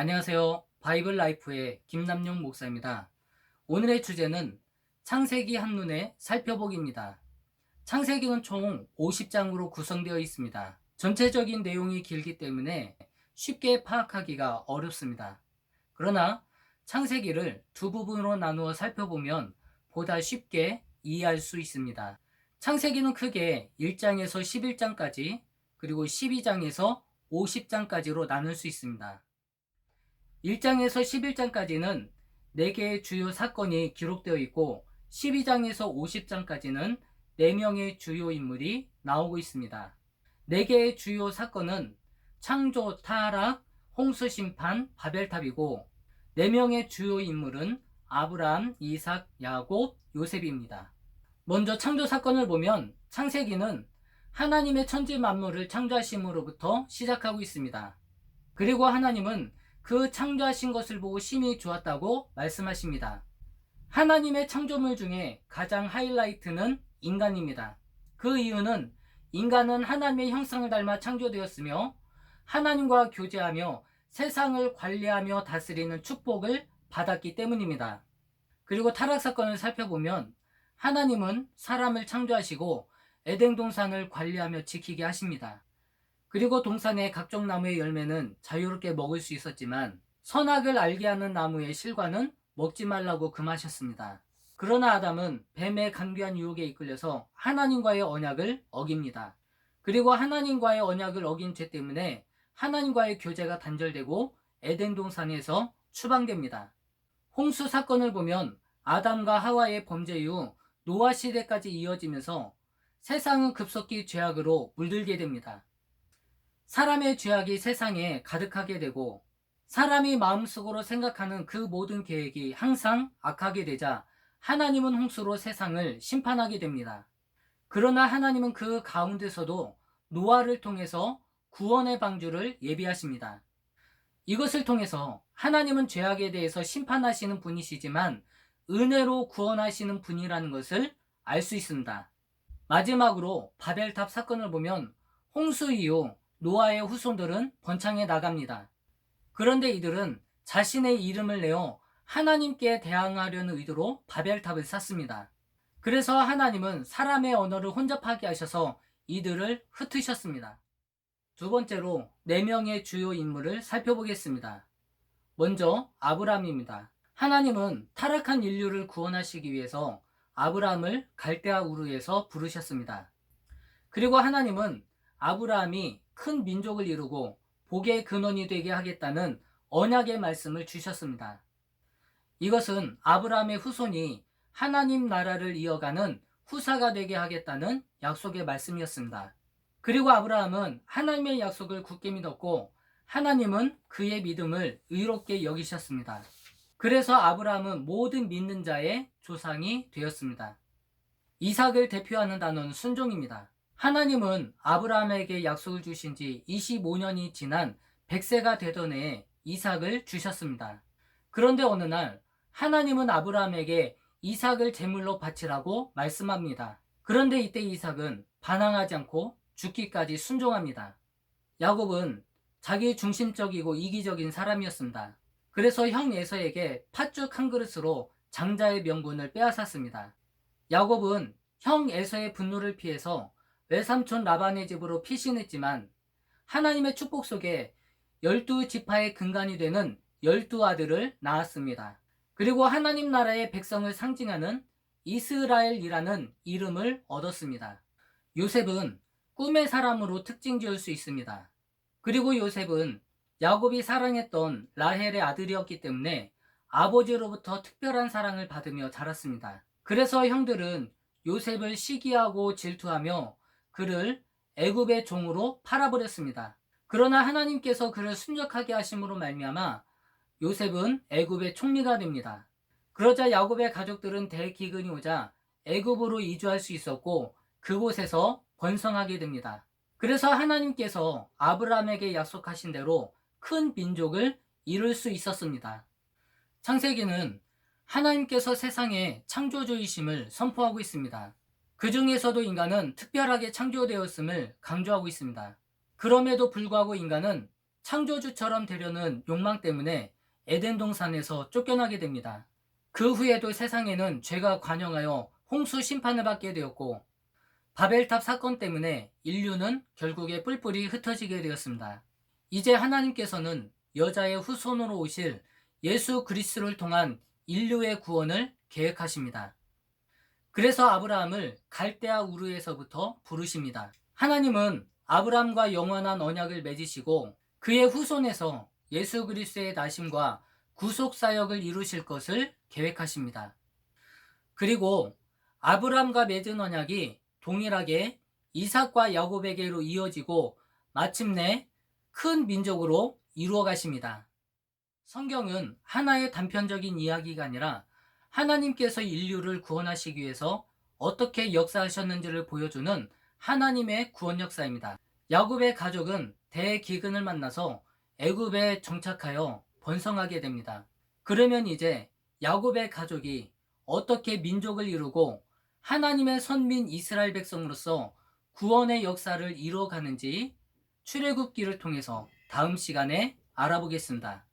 안녕하세요. 바이블 라이프의 김남용 목사입니다. 오늘의 주제는 창세기 한눈에 살펴보기입니다. 창세기는 총 50장으로 구성되어 있습니다. 전체적인 내용이 길기 때문에 쉽게 파악하기가 어렵습니다. 그러나 창세기를 두 부분으로 나누어 살펴보면 보다 쉽게 이해할 수 있습니다. 창세기는 크게 1장에서 11장까지 그리고 12장에서 50장까지로 나눌 수 있습니다. 1장에서 11장까지는 4개의 주요 사건이 기록되어 있고 12장에서 50장까지는 4명의 주요 인물이 나오고 있습니다. 4개의 주요 사건은 창조, 타락, 홍수 심판, 바벨탑이고 4명의 주요 인물은 아브라함, 이삭, 야곱, 요셉입니다. 먼저 창조 사건을 보면 창세기는 하나님의 천지 만물을 창조하심으로부터 시작하고 있습니다. 그리고 하나님은 그 창조하신 것을 보고 심히 좋았다고 말씀하십니다. 하나님의 창조물 중에 가장 하이라이트는 인간입니다. 그 이유는 인간은 하나님의 형상을 닮아 창조되었으며 하나님과 교제하며 세상을 관리하며 다스리는 축복을 받았기 때문입니다. 그리고 타락 사건을 살펴보면 하나님은 사람을 창조하시고 에덴 동산을 관리하며 지키게 하십니다. 그리고 동산의 각종 나무의 열매는 자유롭게 먹을 수 있었지만 선악을 알게 하는 나무의 실과는 먹지 말라고 금하셨습니다. 그러나 아담은 뱀의 간교한 유혹에 이끌려서 하나님과의 언약을 어깁니다. 그리고 하나님과의 언약을 어긴 죄 때문에 하나님과의 교제가 단절되고 에덴 동산에서 추방됩니다. 홍수 사건을 보면 아담과 하와의 범죄 이후 노아 시대까지 이어지면서 세상은 급속히 죄악으로 물들게 됩니다. 사람의 죄악이 세상에 가득하게 되고 사람이 마음속으로 생각하는 그 모든 계획이 항상 악하게 되자 하나님은 홍수로 세상을 심판하게 됩니다. 그러나 하나님은 그 가운데서도 노아를 통해서 구원의 방주를 예비하십니다. 이것을 통해서 하나님은 죄악에 대해서 심판하시는 분이시지만 은혜로 구원하시는 분이라는 것을 알 수 있습니다. 마지막으로 바벨탑 사건을 보면 홍수 이후 노아의 후손들은 번창해 나갑니다. 그런데 이들은 자신의 이름을 내어 하나님께 대항하려는 의도로 바벨탑을 쌓습니다. 그래서 하나님은 사람의 언어를 혼잡하게 하셔서 이들을 흩으셨습니다. 두 번째로 네 명의 주요 인물을 살펴보겠습니다. 먼저 아브라함입니다. 하나님은 타락한 인류를 구원하시기 위해서 아브라함을 갈대아 우르에서 부르셨습니다. 그리고 하나님은 아브라함이 큰 민족을 이루고 복의 근원이 되게 하겠다는 언약의 말씀을 주셨습니다. 이것은 아브라함의 후손이 하나님 나라를 이어가는 후사가 되게 하겠다는 약속의 말씀이었습니다. 그리고 아브라함은 하나님의 약속을 굳게 믿었고 하나님은 그의 믿음을 의롭게 여기셨습니다. 그래서 아브라함은 모든 믿는 자의 조상이 되었습니다. 이삭을 대표하는 단어는 순종입니다. 하나님은 아브라함에게 약속을 주신 지 25년이 지난 100세가 되던 해에 이삭을 주셨습니다. 그런데 어느 날 하나님은 아브라함에게 이삭을 제물로 바치라고 말씀합니다. 그런데 이때 이삭은 반항하지 않고 죽기까지 순종합니다. 야곱은 자기 중심적이고 이기적인 사람이었습니다. 그래서 형 에서에게 팥죽 한 그릇으로 장자의 명분을 빼앗았습니다. 야곱은 형 에서의 분노를 피해서 외삼촌 라반의 집으로 피신했지만 하나님의 축복 속에 열두 지파의 근간이 되는 열두 아들을 낳았습니다. 그리고 하나님 나라의 백성을 상징하는 이스라엘이라는 이름을 얻었습니다. 요셉은 꿈의 사람으로 특징 지을 수 있습니다. 그리고 요셉은 야곱이 사랑했던 라헬의 아들이었기 때문에 아버지로부터 특별한 사랑을 받으며 자랐습니다. 그래서 형들은 요셉을 시기하고 질투하며 그를 애굽의 종으로 팔아버렸습니다. 그러나 하나님께서 그를 순적하게 하심으로 말미암아 요셉은 애굽의 총리가 됩니다. 그러자 야곱의 가족들은 대기근이 오자 애굽으로 이주할 수 있었고 그곳에서 번성하게 됩니다. 그래서 하나님께서 아브라함에게 약속하신 대로 큰 민족을 이룰 수 있었습니다. 창세기는 하나님께서 세상에 창조주이심을 선포하고 있습니다. 그 중에서도 인간은 특별하게 창조되었음을 강조하고 있습니다. 그럼에도 불구하고 인간은 창조주처럼 되려는 욕망 때문에 에덴 동산에서 쫓겨나게 됩니다. 그 후에도 세상에는 죄가 관영하여 홍수 심판을 받게 되었고 바벨탑 사건 때문에 인류는 결국에 뿔뿔이 흩어지게 되었습니다. 이제 하나님께서는 여자의 후손으로 오실 예수 그리스도를 통한 인류의 구원을 계획하십니다. 그래서 아브라함을 갈대아 우르에서부터 부르십니다. 하나님은 아브라함과 영원한 언약을 맺으시고 그의 후손에서 예수 그리스도의 나심과 구속 사역을 이루실 것을 계획하십니다. 그리고 아브라함과 맺은 언약이 동일하게 이삭과 야곱에게로 이어지고 마침내 큰 민족으로 이루어 가십니다. 성경은 하나의 단편적인 이야기가 아니라 하나님께서 인류를 구원하시기 위해서 어떻게 역사하셨는지를 보여주는 하나님의 구원 역사입니다. 야곱의 가족은 대기근을 만나서 애굽에 정착하여 번성하게 됩니다. 그러면 이제 야곱의 가족이 어떻게 민족을 이루고 하나님의 선민 이스라엘 백성으로서 구원의 역사를 이루어가는지 출애굽기를 통해서 다음 시간에 알아보겠습니다.